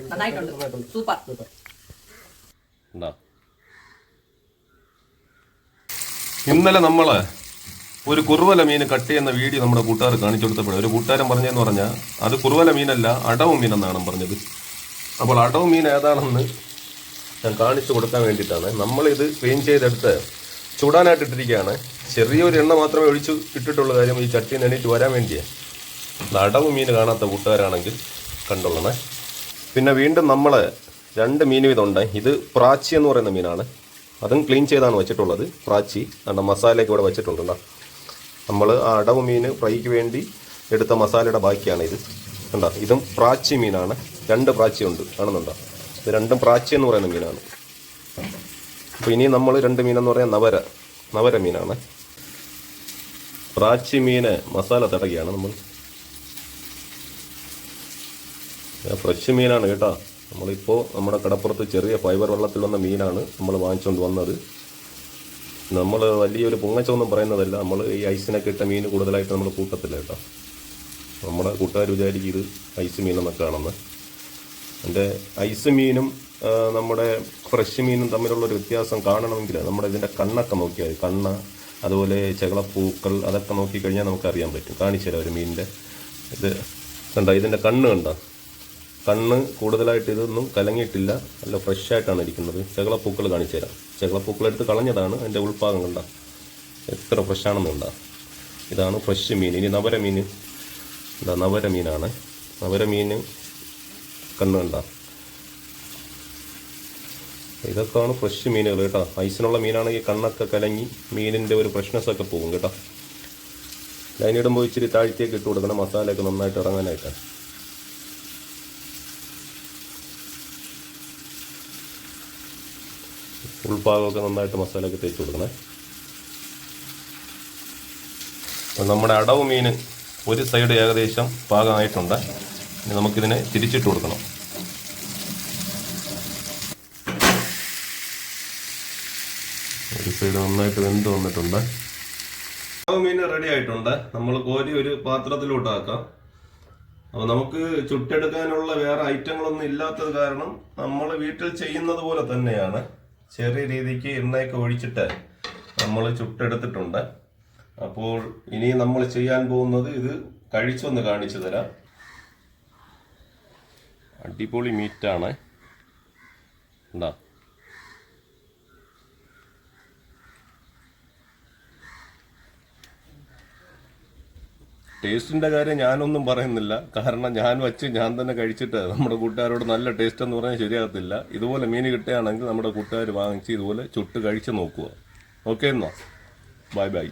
നന്നായിട്ടുണ്ട്. സൂപ്പർ. ഇന്നലെ നമ്മൾ ഒരു കുറുവല മീൻ കട്ട് ചെയ്യുന്ന വീഡിയോ നമ്മുടെ കൂട്ടുകാർ കാണിച്ചു കൊടുത്തപ്പോഴേ ഒരു കൂട്ടുകാരൻ പറഞ്ഞതെന്ന് പറഞ്ഞാൽ അത് കുറുവല മീനല്ല അടവ് മീൻ എന്നാണ് പറഞ്ഞത്. അപ്പോൾ അടവ് മീൻ ഏതാണെന്ന് ഞാൻ കാണിച്ചു കൊടുക്കാൻ വേണ്ടിയിട്ടാണ്. നമ്മളിത് ക്ലീൻ ചെയ്തെടുത്ത് ചൂടാനായിട്ട് ഇട്ടിരിക്കുകയാണ്. ചെറിയൊരു എണ്ണ മാത്രമേ ഒഴിച്ച് ഇട്ടിട്ടുള്ള. കാര്യം ഈ ചട്ടി എണീറ്റ് വരാൻ വേണ്ടിയേ. ഇത് അടവ് മീൻ കാണാത്ത കൂട്ടുകാരാണെങ്കിൽ കണ്ടോളണേ. പിന്നെ വീണ്ടും നമ്മൾ രണ്ട് മീൻ വീതമുണ്ട്. ഇത് പ്രാച്ചി എന്ന് പറയുന്ന മീനാണ്. അതും ക്ലീൻ ചെയ്താണ് വെച്ചിട്ടുള്ളത്. പ്രാച്ചി കണ്ട മസാലയൊക്കെ ഇവിടെ വെച്ചിട്ടുണ്ട് നമ്മൾ ആ അടവ് മീൻ ഫ്രൈക്ക് വേണ്ടി എടുത്ത മസാലയുടെ ബാക്കിയാണ് ഇത് കണ്ടോ? ഇതും പ്രാച്ചി മീനാണ്. രണ്ട് പ്രാച്ചി ഉണ്ട് കാണുന്നുണ്ടോ? ഇത് രണ്ടും പ്രാച്ചി എന്ന് പറയുന്ന മീനാണ്. അപ്പോൾ ഇനി നമ്മൾ രണ്ട് മീനെന്ന് പറയാൻ നവര. നവര മീനാണ്. പ്രാച്ചി മീന് മസാല തടകയാണ് നമ്മൾ ഫ്രഷ് മീനാണ് കേട്ടോ. നമ്മളിപ്പോൾ നമ്മുടെ കടപ്പുറത്ത് ചെറിയ ഫൈബർ വെള്ളത്തിൽ വന്ന മീനാണ് നമ്മൾ വാങ്ങിച്ചുകൊണ്ട് വന്നത്. നമ്മൾ വലിയൊരു പൊങ്ങച്ചൊന്നും പറയുന്നതല്ല. നമ്മൾ ഈ ഐസിനൊക്കെ ഇട്ട മീൻ കൂടുതലായിട്ട് നമ്മൾ കൂട്ടത്തില്ല കേട്ടോ. നമ്മുടെ കൂട്ടുകാർ വിചാരിക്കും ഇത് ഐസ് മീനെന്നൊക്കെ ആണെന്ന്. എന്റെ ഐസ് മീനും നമ്മുടെ ഫ്രഷ് മീനും തമ്മിലുള്ളൊരു വ്യത്യാസം കാണണമെങ്കിൽ നമ്മുടെ ഇതിന്റെ കണ്ണൊക്കെ നോക്കിയാൽ. കണ്ണ് അതുപോലെ ചെകളപ്പൂക്കൾ അതൊക്കെ നോക്കിക്കഴിഞ്ഞാൽ നമുക്കറിയാൻ പറ്റും. കാണിച്ചു തരാം ഒരു മീനിന്റെ ഇത് കണ്ട? ഇതിന്റെ കണ്ണ് കണ്ട? കണ്ണ് കൂടുതലായിട്ട് ഇതൊന്നും കലങ്ങിയിട്ടില്ല. നല്ല ഫ്രഷ് ആയിട്ടാണ് ഇരിക്കുന്നത്. ചെകളപ്പൂക്കൾ കാണിച്ചു തരാം. ചെകളപ്പൂക്കൾ എടുത്ത് കളഞ്ഞതാണ് അതിന്റെ ഉൾഭാഗം കണ്ട. എത്ര ഫ്രഷ് ആണെന്നുണ്ട ഇതാണ് ഫ്രഷ് മീൻ. ഇനി നവര മീൻ. എന്താ നവര മീനാണ്. നവര കണ്ണ് കണ്ട. ഇതൊക്കെയാണ് ഫ്രഷ് മീനുകൾ കേട്ടോ. ഐസിനുള്ള മീനാണെങ്കിൽ കണ്ണൊക്കെ കലങ്ങി മീനിന്റെ ഒരു ഫ്രഷ്നെസ് ഒക്കെ പോകും കേട്ടോ. ലൈനിടുമ്പോൾ ഇച്ചിരി താഴ്ത്തിയൊക്കെ ഇട്ട് കൊടുക്കണം. മസാലയൊക്കെ നന്നായിട്ട് ഇറങ്ങാനായിട്ട് ഉൾഭാഗമൊക്കെ നന്നായിട്ട് മസാലയൊക്കെ തേച്ച് കൊടുക്കണേ. നമ്മുടെ അടവ് മീൻ ഒരു സൈഡ് ഏകദേശം പാകമായിട്ടുണ്ട്. ഇനി നമുക്കിതിനെ തിരിച്ചിട്ട് കൊടുക്കണം. ഒരു സൈഡ് നന്നായിട്ട് വെന്ത് വന്നിട്ടുണ്ട്. അടവ് മീൻ റെഡി ആയിട്ടുണ്ട്. നമ്മൾ കോരി ഒരു പാത്രത്തിലോട്ടാക്കാം അപ്പോൾ നമുക്ക് ചുട്ടെടുക്കാനുള്ള വേറെ ഐറ്റങ്ങളൊന്നും ഇല്ലാത്തത് കാരണം നമ്മൾ വീട്ടിൽ ചെയ്യുന്നത് പോലെ തന്നെയാണ്. ചെറിയ രീതിക്ക് എണ്ണയൊക്കെ ഒഴിച്ചിട്ട് നമ്മൾ ചുട്ടെടുത്തിട്ടുണ്ട്. അപ്പോൾ ഇനി നമ്മൾ ചെയ്യാൻ പോകുന്നത് ഇത് കഴിച്ചൊന്ന് കാണിച്ചു തരാം. അടിപൊളി മീറ്റാണ് ഉണ്ടാ ടേസ്റ്റിന്റെ കാര്യം ഞാനൊന്നും പറയുന്നില്ല. കാരണം ഞാൻ വെച്ച് ഞാൻ തന്നെ കഴിച്ചിട്ട് നമ്മുടെ കൂട്ടുകാരോട് നല്ല ടേസ്റ്റ് എന്ന് പറഞ്ഞാൽ ശരിയാകത്തില്ല. ഇതുപോലെ മീൻ കിട്ടുകയാണെങ്കിൽ നമ്മുടെ കൂട്ടുകാർ വാങ്ങിച്ച് ഇതുപോലെ ചുട്ട് കഴിച്ച് നോക്കുക. ഓക്കെ എന്നാ. Bye bye